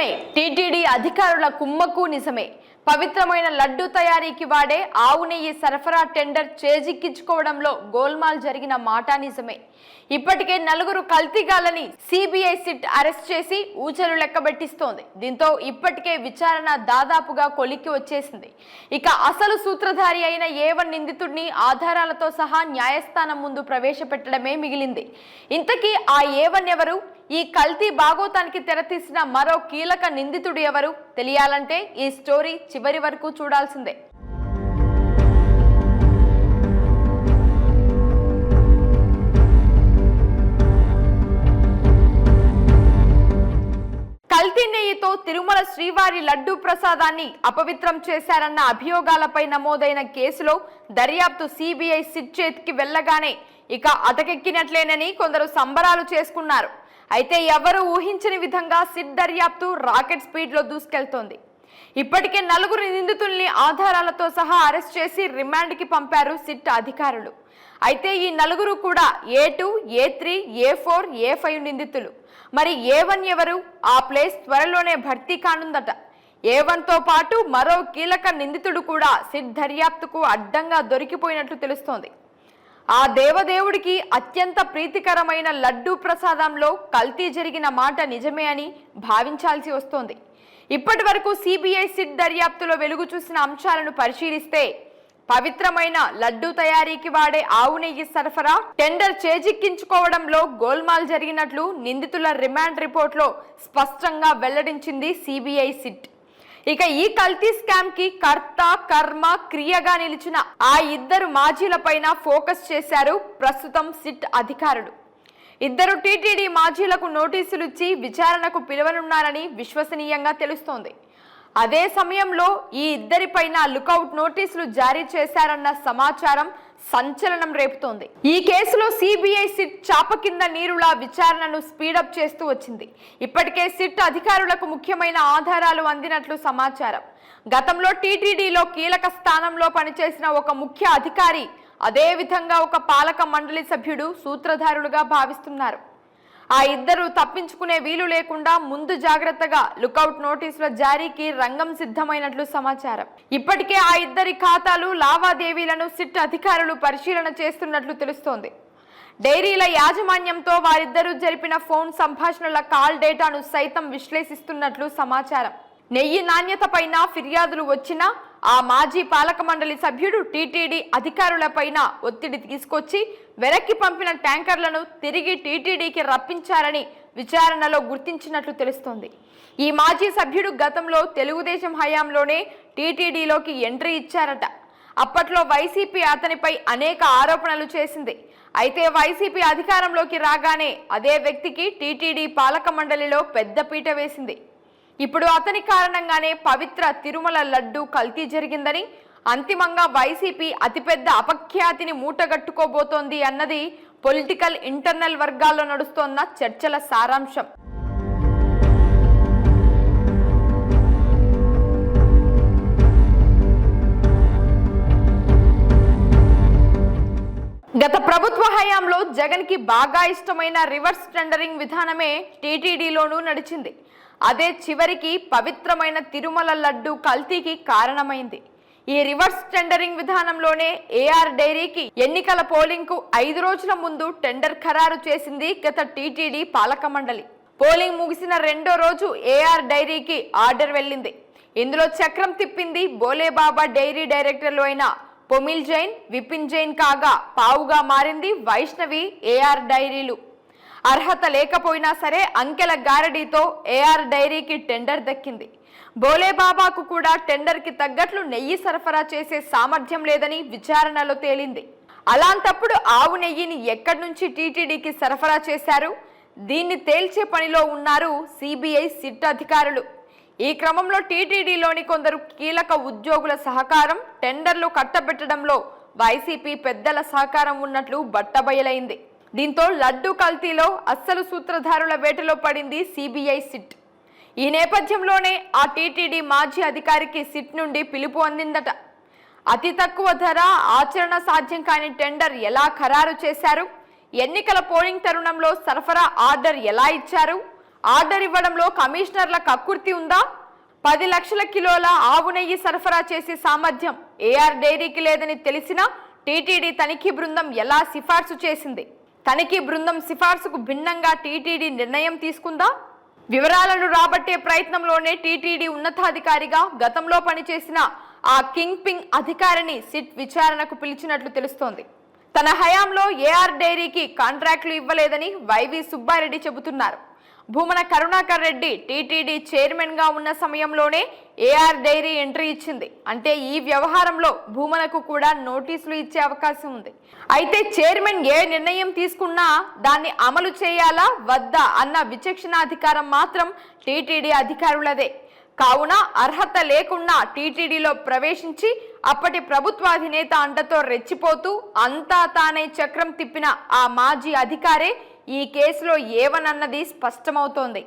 నిజమే. టీటీడీ అధికారుల కుమ్మకు నిజమే. పవిత్రమైన లడ్డు తయారీకి వాడే ఆవు నెయ్యి సరఫరా టెండర్ చేజిక్కించుకోవడంలో గోల్మాల్ జరిగిన మాట నిజమే. ఇప్పటికే నలుగురు కల్తీగాలని సిబిఐ సిట్ అరెస్ట్ చేసి ఊచలు లెక్కబెట్టిస్తోంది. దీంతో ఇప్పటికే విచారణ దాదాపుగా కొలిక్కి వచ్చేసింది. ఇక అసలు సూత్రధారి అయిన ఏవన్ నిందితుడిని ఆధారాలతో సహా న్యాయస్థానం ముందు ప్రవేశపెట్టడమే మిగిలింది. ఇంతకీ ఆ ఏవన్ ఎవరు? ఈ కల్తీ బాగోతానికి తెరతీసిన మరో కీలక నిందితుడు ఎవరు? తెలియాలంటే ఈ స్టోరీ చివరి వరకు చూడాల్సిందే. కల్తీ నెయ్యితో తిరుమల శ్రీవారి లడ్డూ ప్రసాదాన్ని అపవిత్రం చేశారన్న అభియోగాలపై నమోదైన కేసులో దర్యాప్తు సిబిఐ సిట్ చేతికి వెళ్ళగానే ఇక అతకెక్కినట్లేనని కొందరు సంబరాలు చేసుకున్నారు. అయితే ఎవరు ఊహించని విధంగా సిట్ దర్యాప్తు రాకెట్ స్పీడ్లో దూసుకెళ్తోంది. ఇప్పటికే నలుగురు నిందితుల్ని ఆధారాలతో సహా అరెస్ట్ చేసి రిమాండ్కి పంపారు సిట్ అధికారులు. అయితే ఈ నలుగురు కూడా A two A three A four A five నిందితులు. మరి ఏ వన్ ఎవరు? ఆ ప్లేస్ త్వరలోనే భర్తీ కానుందట. ఏ వన్తో పాటు మరో కీలక నిందితుడు కూడా సిట్ దర్యాప్తుకు అడ్డంగా దొరికిపోయినట్లు తెలుస్తోంది. ఆ దేవదేవుడికి అత్యంత ప్రీతికరమైన లడ్డూ ప్రసాదంలో కల్తీ జరిగిన మాట నిజమే అని భావించాల్సి వస్తోంది. ఇప్పటి వరకు సిబిఐ సిట్ దర్యాప్తులో వెలుగు చూసిన అంశాలను పరిశీలిస్తే పవిత్రమైన లడ్డూ తయారీకి వాడే ఆవు నెయ్యి సరఫరా టెండర్ చేజిక్కించుకోవడంలో గోల్మాల్ జరిగినట్లు నిందితుల రిమాండ్ రిపోర్ట్లో స్పష్టంగా వెల్లడించింది సిబిఐ సిట్. ఇక ఈ కల్తీ స్కామ్కి కర్త కర్మ క్రియగా నిలిచిన ఆ ఇద్దరు మాజీలపైన ఫోకస్ చేశారు ప్రస్తుతం సిట్ అధికారులు. ఇద్దరు టీటీడీ మాజీలకు నోటీసులు ఇచ్చి విచారణకు పిలువనున్నారని విశ్వసనీయంగా తెలుస్తోంది. అదే సమయంలో ఈ ఇద్దరిపైన లుకౌట్ నోటీసులు జారీ చేశారన్న సమాచారం సంచలనం రేపుతోంది. ఈ కేసులో సిబిఐ సిట్ చాప కింద నీరులా విచారణను స్పీడప్ చేస్తూ వచ్చింది. ఇప్పటికే సిట్ అధికారులకు ముఖ్యమైన ఆధారాలు అందినట్లు సమాచారం. గతంలో టీటీడీలో కీలక స్థానంలో పనిచేసిన ఒక ముఖ్య అధికారి అదేవిధంగా ఒక పాలక మండలి సభ్యుడు సూత్రధారులుగా భావిస్తున్నారు. ఆ ఇద్దరు తప్పించుకునే వీలు లేకుండా ముందు జాగ్రత్తగా లుకౌట్ నోటీసుల జారీకి రంగం సిద్ధమైనట్లు సమాచారం. ఇప్పటికే ఆ ఇద్దరి ఖాతాలు లావాదేవీలను సిట్ అధికారులు పరిశీలన చేస్తున్నట్లు తెలుస్తోంది. డైరీల యాజమాన్యంతో వారిద్దరూ జరిపిన ఫోన్ సంభాషణల కాల్ డేటాను సైతం విశ్లేషిస్తున్నట్లు సమాచారం. నెయ్యి నాణ్యత పైన ఫిర్యాదులు వచ్చినా ఆ మాజీ పాలక మండలి సభ్యుడు టీటీడీ అధికారులపైన ఒత్తిడి తీసుకొచ్చి వెనక్కి పంపిన ట్యాంకర్లను తిరిగి టీటీడీకి రప్పించారని విచారణలో గుర్తించినట్లు తెలుస్తోంది. ఈ మాజీ సభ్యుడు గతంలో తెలుగుదేశం హయాంలోనే టీటీడీలోకి ఎంట్రీ ఇచ్చారట. అప్పట్లో వైసీపీ అతనిపై అనేక ఆరోపణలు చేసింది. అయితే వైసీపీ అధికారంలోకి రాగానే అదే వ్యక్తికి టీటీడీ పాలక మండలిలో పెద్దపీట వేసింది. ఇప్పుడు అతని కారణంగానే పవిత్ర తిరుమల లడ్డు కల్తీ జరిగిందని అంతిమంగా వైసీపీ అతిపెద్ద అపఖ్యాతిని మూటగట్టుకోబోతోంది అన్నది పొలిటికల్ ఇంటర్నల్ వర్గాల్లో నడుస్తోన్న చర్చల సారాంశం. గత ప్రభుత్వ హయాంలో జగన్కి బాగా ఇష్టమైన రివర్స్ టెండరింగ్ విధానమే టీటీడీలోనూ నడిచింది. అదే చివరికి పవిత్రమైన తిరుమల లడ్డు కల్తీకి కారణమైంది. ఈ రివర్స్ టెండరింగ్ విధానంలోనే ఏఆర్ డైరీకి ఎన్నికల పోలింగ్కు ఐదు రోజుల ముందు టెండర్ ఖరారు చేసింది గత టీటీడీ పాలక మండలి. పోలింగ్ ముగిసిన రెండో రోజు ఏఆర్ డైరీకి ఆర్డర్ వెళ్ళింది. ఇందులో చక్రం తిప్పింది బోలేబాబా డైరీ డైరెక్టర్లు అయిన పొమిల్ జైన్ విపిన్ జైన్ కాగా పావుగా మారింది వైష్ణవి ఏఆర్ డైరీలు. అర్హత లేకపోయినా సరే అంకెల గారడీతో ఏఆర్ డైరీకి టెండర్ దక్కింది. బోలేబాబాకు కూడా టెండర్కి తగ్గట్లు నెయ్యి సరఫరా చేసే సామర్థ్యం లేదని విచారణలో తేలింది. అలాంటప్పుడు ఆవు నెయ్యిని ఎక్కడి నుంచి టీటీడీకి సరఫరా చేశారు? దీన్ని తేల్చే పనిలో ఉన్నారు సిబిఐ సిట్ అధికారులు. ఈ క్రమంలో టీటీడీలోని కొందరు కీలక ఉద్యోగుల సహకారం టెండర్లు కట్టబెట్టడంలో వైసీపీ పెద్దల సహకారం ఉన్నట్లు బట్టబయలైంది. దీంతో లడ్డు కల్తీలో అస్సలు సూత్రధారుల వేటలో పడింది సిబిఐ సిట్. ఈ నేపథ్యంలోనే ఆ టీటీడీ మాజీ అధికారికి సిట్ నుండి పిలుపు అందిందట. అతి తక్కువ ధర ఆచరణ సాధ్యం కాని టెండర్ ఎలా ఖరారు చేశారు? ఎన్నికల పోలింగ్ తరుణంలో సరఫరా ఆర్డర్ ఎలా ఇచ్చారు? ఆర్డర్ ఇవ్వడంలో కమిషనర్ల కక్కుర్తి ఉందా? పది లక్షల కిలోల ఆవు నెయ్యి సరఫరా చేసే సామర్థ్యం ఏఆర్ డైరీకి లేదని తెలిసినా టీటీడీ తనిఖీ బృందం ఎలా సిఫార్సు చేసింది? తనిఖీ బృందం సిఫార్సుకు భిన్నంగా టీటీడీ నిర్ణయం తీసుకుందా? వివరాలను రాబట్టే ప్రయత్నంలోనే టీటీడీ ఉన్నతాధికారిగా గతంలో పనిచేసిన ఆ కింగ్ పింగ్ అధికారిని సిట్ విచారణకు పిలిచినట్లు తెలుస్తోంది. తన హయాంలో ఏఆర్ డైరీకి కాంట్రాక్టులు ఇవ్వలేదని వైవి సుబ్బారెడ్డి చెబుతున్నారు. భూమన కరుణాకర్ రెడ్డి టీటీడీ చైర్మన్గా ఉన్న సమయంలోనే ఏఆర్ డైరీ ఎంట్రీ ఇచ్చింది. అంటే ఈ వ్యవహారంలో భూమనకు కూడా నోటీసులు ఇచ్చే అవకాశం ఉంది. అయితే చైర్మన్ ఏ నిర్ణయం తీసుకున్నా దాన్ని అమలు చేయాలా వద్దా అన్న విచక్షణాధికారం మాత్రం టీటీడీ అధికారులదే. కావున అర్హత లేకున్నా టీటీడీలో ప్రవేశించి అప్పటి ప్రభుత్వాధినేత అండతో రెచ్చిపోతూ అంతా తానే చక్రం తిప్పిన ఆ మాజీ అధికారే ఈ కేసులో ఏవనన్నది స్పష్టమవుతోంది.